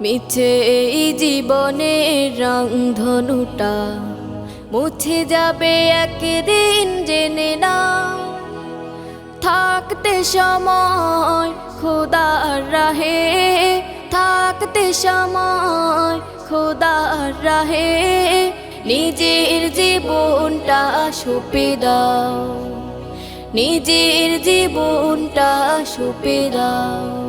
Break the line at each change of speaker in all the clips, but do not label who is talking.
মিছে এই জীবনের রং ধনুটা মুছে যাবে একদিন জেনে না থাকতে সময় খোদার রাহে, থাকতে সময় খোদার রাহে, নিজের জীবনটা সুপে দাও। নিজের জীবনটা সুপে দাও।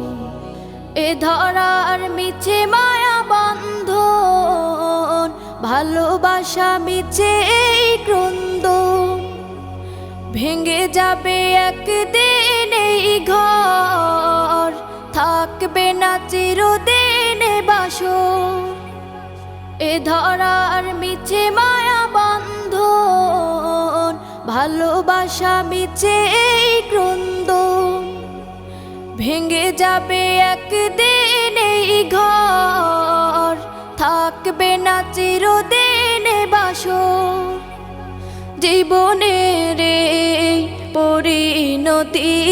এ ধরার মিছে মায়া বন্ধন, ভালোবাসা মিছে এই ক্রন্দন ভেঙে যাবে একদিন এই ঘর, থাকবে না চিরদিন বাসর। এ ধরার মিছে মায়া বন্ধন, ভালোবাসা মিছে এই ক্রন্দন ভেঙে যাবে একদিন এই ঘর। থাকবে না চিরদিন বাসর। জীবনের পরিণতি